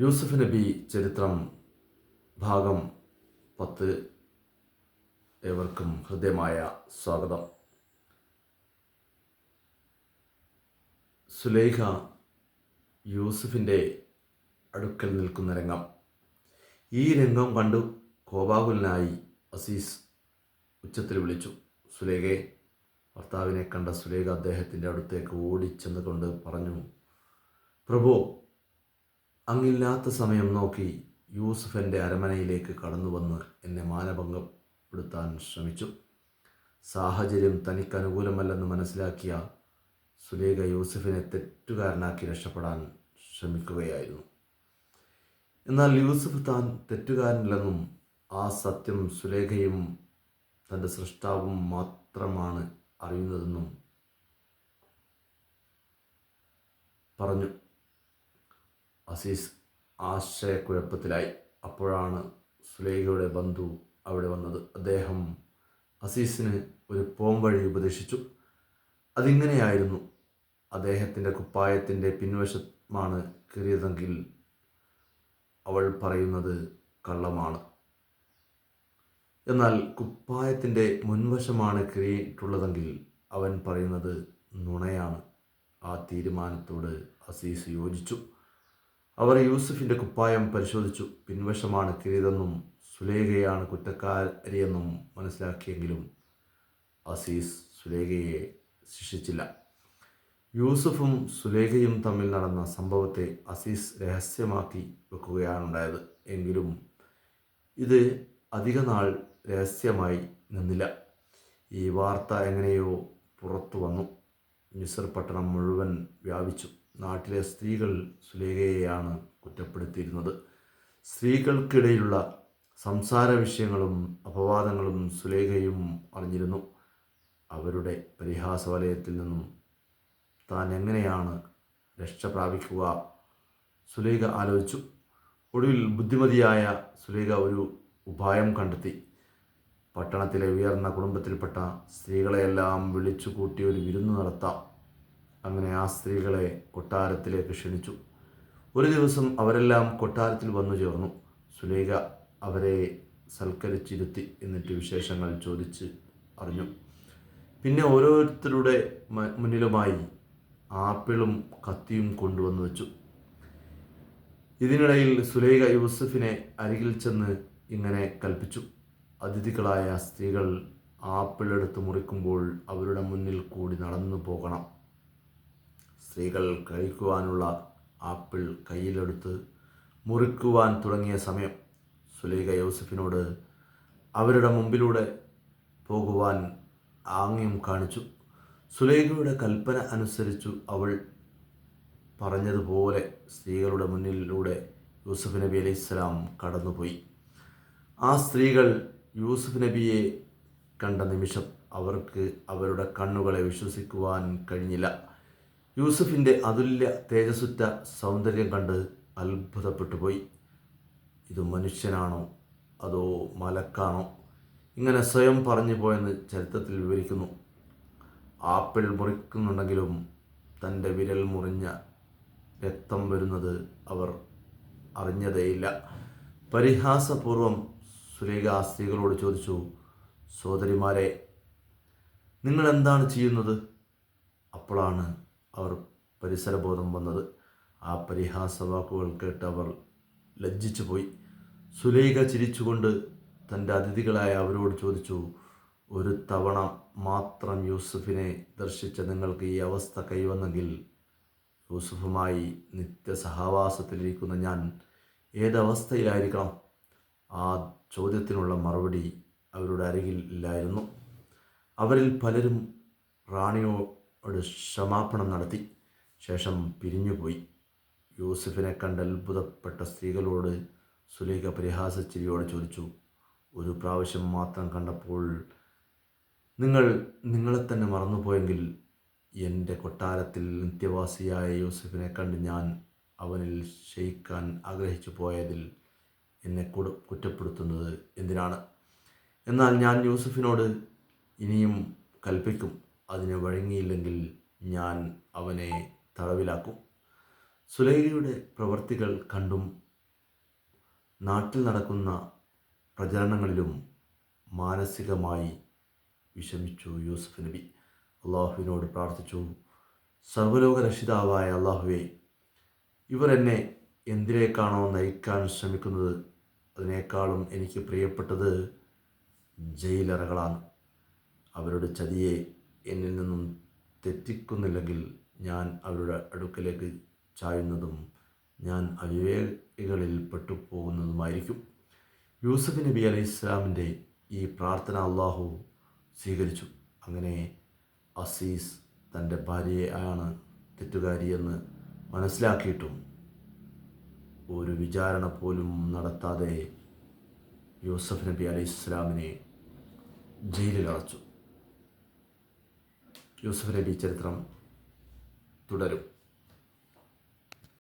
യൂസുഫ് നബി ചരിത്രം ഭാഗം പത്ത് ഏവർക്കും ഹൃദ്യമായ സ്വാഗതം. സുലൈഹ യൂസുഫിന്റെ അടുക്കൽ നിൽക്കുന്ന രംഗം. ഈ രംഗം കണ്ടു കോപാകുലനായി അസീസ് ഉച്ചത്തിൽ വിളിച്ചു. സുലേഖയെ ഭർത്താവിനെ കണ്ട സുലേഖ അദ്ദേഹത്തിന്റെ അടുത്തേക്ക് ഓടിച്ചെന്നുകൊണ്ട് പറഞ്ഞു പ്രഭു അങ്ങില്ലാത്ത സമയം നോക്കി യൂസുഫ് അരമനയിലേക്ക് കടന്നു വന്ന് എന്നെ മാനഭംഗപ്പെടുത്താൻ ശ്രമിച്ചു. സാഹചര്യം തനിക്ക് അനുകൂലമല്ലെന്ന് മനസ്സിലാക്കിയ സുലേഖ യൂസഫിനെ തെറ്റുകാരനാക്കി രക്ഷപ്പെടാൻ ശ്രമിക്കുകയായിരുന്നു. എന്നാൽ യൂസഫ് താൻ തെറ്റുകാരനല്ലെന്നും ആ സത്യം സുലേഖയും തന്റെ സൃഷ്ടാവും മാത്രമാണ് അറിയുന്നതെന്നും പറഞ്ഞു. അസീസ് ആശയക്കുഴപ്പത്തിലായി അപ്പോഴാണ് സുലേഖയുടെ ബന്ധു അവിടെ വന്നത്. അദ്ദേഹം അസീസിന് ഒരു പോംവഴി ഉപദേശിച്ചു. അതിങ്ങനെയായിരുന്നു അദ്ദേഹത്തിന്റെ കുപ്പായത്തിന്റെ പിൻവശമാണ് കീറിയതെങ്കിൽ അവൾ പറയുന്നത് കള്ളമാണ്. എന്നാൽ കുപ്പായത്തിന്റെ മുൻവശമാണ് കീറിയിട്ടുള്ളതെങ്കിൽ അവൻ പറയുന്നത് നുണയാണ്. ആ തീരുമാനത്തോട് അസീസ് യോജിച്ചു. അവർ യൂസഫിന്റെ കുപ്പായം പരിശോധിച്ചു. പിൻവശമാണ് കിരീതെന്നും സുലേഖയാണ് കുറ്റക്കാരിയെന്നും മനസ്സിലാക്കിയെങ്കിലും അസീസ് സുലേഖയെ ശിക്ഷിച്ചില്ല. യൂസഫും സുലേഖയും തമ്മിൽ നടന്ന സംഭവത്തെ അസീസ് രഹസ്യമാക്കി വെക്കുകയാണുണ്ടായത്. എങ്കിലും ഇത് അധിക നാൾ രഹസ്യമായി നിന്നില്ല. ഈ വാർത്ത എങ്ങനെയോ പുറത്തു വന്നു മിസർ പട്ടണം മുഴുവൻ വ്യാപിച്ചു. നാട്ടിലെ സ്ത്രീകൾ സുലേഖയെയാണ് കുറ്റപ്പെടുത്തിയിരുന്നത്. സ്ത്രീകൾക്കിടയിലുള്ള സംസാര വിഷയങ്ങളും അപവാദങ്ങളും സുലേഖയും അറിഞ്ഞിരുന്നു. അവരുടെ പരിഹാസ വലയത്തിൽ നിന്നും താൻ എങ്ങനെയാണ് രക്ഷ പ്രാപിക്കുക? സുലേഖ ആലോചിച്ചു. ഒടുവിൽ ബുദ്ധിമതിയായ സുലേഖ ഒരു ഉപായം കണ്ടെത്തി. പട്ടണത്തിലെ ഉയർന്ന കുടുംബത്തിൽപ്പെട്ട സ്ത്രീകളെയെല്ലാം വിളിച്ചു കൂട്ടി ഒരു വിരുന്ന് നടത്താം. അങ്ങനെ ആ സ്ത്രീകളെ കൊട്ടാരത്തിലേക്ക് ക്ഷണിച്ചു. ഒരു ദിവസം അവരെല്ലാം കൊട്ടാരത്തിൽ വന്നു ചേർന്നു. സുലേഖ അവരെ സൽക്കരിച്ചിരുത്തി എന്നിട്ട് വിശേഷങ്ങൾ ചോദിച്ച് അറിഞ്ഞു. പിന്നെ ഓരോരുത്തരുടെ മുന്നിലുമായി ആപ്പിളും കത്തിയും കൊണ്ടുവന്നു വെച്ചു. ഇതിനിടയിൽ സുലേഖ യൂസഫിനെ അരികിൽ ചെന്ന് ഇങ്ങനെ കൽപ്പിച്ചു. അതിഥികളായ സ്ത്രീകൾ ആപ്പിൾ എടുത്ത് മുറിക്കുമ്പോൾ അവരുടെ മുന്നിൽ കൂടി നടന്നു പോകണം. സ്ത്രീകൾ കഴിക്കുവാനുള്ള ആപ്പിൾ കയ്യിലെടുത്ത് മുറിക്കുവാൻ തുടങ്ങിയ സമയം സുലൈഖ യൂസഫിനോട് അവരുടെ മുമ്പിലൂടെ പോകുവാൻ ആംഗ്യം കാണിച്ചു. സുലൈഖയുടെ കൽപ്പന അനുസരിച്ചു അവൾ പറഞ്ഞതുപോലെ സ്ത്രീകളുടെ മുന്നിലൂടെ യൂസുഫ് നബി അലൈഹി സ്വലാം കടന്നുപോയി. ആ സ്ത്രീകൾ യൂസുഫ് നബിയെ കണ്ട നിമിഷം അവർക്ക് അവരുടെ കണ്ണുകളെ വിശ്വസിക്കുവാൻ കഴിഞ്ഞില്ല. യൂസുഫിന്റെ അതുല്യ തേജസ്സുറ്റ സൗന്ദര്യം കണ്ട് അത്ഭുതപ്പെട്ടു പോയി ഇത് മനുഷ്യനാണോ? അതോ മലക്കാണോ? ഇങ്ങനെ സ്വയം പറഞ്ഞു പോയെന്ന് ചരിത്രത്തിൽ വിവരിക്കുന്നു. ആപ്പിൾ മുറിക്കുന്നുണ്ടെങ്കിലും തന്റെ വിരൽ മുറിഞ്ഞ രക്തം വരുന്നത് അവർ അറിഞ്ഞതേയില്ല. പരിഹാസപൂർവം സുലേഖ സ്ത്രീകളോട് ചോദിച്ചു സോദരിമാരെ നിങ്ങൾ എന്താണ് ചെയ്യുന്നത്? അപ്പോഴാണ് അവർ പരിസരബോധം വന്നത്. ആ പരിഹാസ വാക്കുകൾ കേട്ട് അവർ ലജ്ജിച്ചു പോയി സുലൈഖ ചിരിച്ചുകൊണ്ട് തന്റെ അതിഥികളായ അവരോട് ചോദിച്ചു ഒരു തവണ മാത്രം യൂസുഫിനെ ദർശിച്ച നിങ്ങൾക്ക് ഈ അവസ്ഥ കൈവന്നെങ്കിൽ യൂസുഫുമായി നിത്യസഹവാസത്തിലിരിക്കുന്ന ഞാൻ ഏതവസ്ഥയിലായിരിക്കണം? ആ ചോദ്യത്തിനുള്ള മറുപടി അവരുടെ അരികിൽ ഇല്ലായിരുന്നു. അവരിൽ പലരും റാണിയോട് ക്ഷമാപണം നടത്തി. ശേഷം പിരിഞ്ഞുപോയി. യൂസഫിനെ കണ്ട് അത്ഭുതപ്പെട്ട സ്ത്രീകളോട് സുലേഖ പരിഹാസച്ചിരിയോട് ചോദിച്ചു ഒരു പ്രാവശ്യം മാത്രം കണ്ടപ്പോൾ നിങ്ങൾ നിങ്ങളെ തന്നെ മറന്നുപോയെങ്കിൽ എന്റെ കൊട്ടാരത്തിൽ നിത്യവാസിയായ യൂസഫിനെ കണ്ട് ഞാൻ അവനിൽ ക്ഷയിക്കാൻ ആഗ്രഹിച്ചു പോയതിൽ എന്നെ കുട കുറ്റപ്പെടുത്തുന്നത് എന്തിനാണ്? എന്നാൽ ഞാൻ യൂസഫിനോട് ഇനിയും കൽപ്പിക്കും. അതിന് വഴങ്ങിയില്ലെങ്കിൽ ഞാൻ അവനെ തടവിലാക്കും. സുലൈഖയുടെ പ്രവൃത്തികൾ കണ്ടും നാട്ടിൽ നടക്കുന്ന പ്രചരണങ്ങളിലും മാനസികമായി വിഷമിച്ചു യൂസഫ് നബി. അള്ളാഹുവിനോട് പ്രാർത്ഥിച്ചു സർവലോക രക്ഷിതാവായ അള്ളാഹുവെ ഇവർ എന്നെ എന്തിലേക്കാണോ നയിക്കാൻ ശ്രമിക്കുന്നത് അതിനേക്കാളും എനിക്ക് പ്രിയപ്പെട്ടത് ജയിലറകളാണ്. അവരുടെ ചതിയെ എന്നിൽ നിന്നും തെറ്റിക്കുന്നില്ലെങ്കിൽ ഞാൻ അവരുടെ അടുക്കലേക്ക് ചായുന്നതും ഞാൻ അവിവേകളിൽ പെട്ടുപോകുന്നതുമായിരിക്കും. യൂസഫ് നബി അലൈഹി ഇസ്ലാമിന്റെ ഈ പ്രാർത്ഥന അള്ളാഹു സ്വീകരിച്ചു. അങ്ങനെ അസീസ് തന്റെ ഭാര്യയാണ് തെറ്റുകാരിയെന്ന് മനസ്സിലാക്കിയിട്ടും ഒരു വിചാരണ പോലും നടത്താതെ യൂസഫ് നബി അലൈഹി ഇസ്ലാമിനെ ജയിലിൽ അടച്ചു യൂസഫ് നബി ചരിത്രം തുടരും.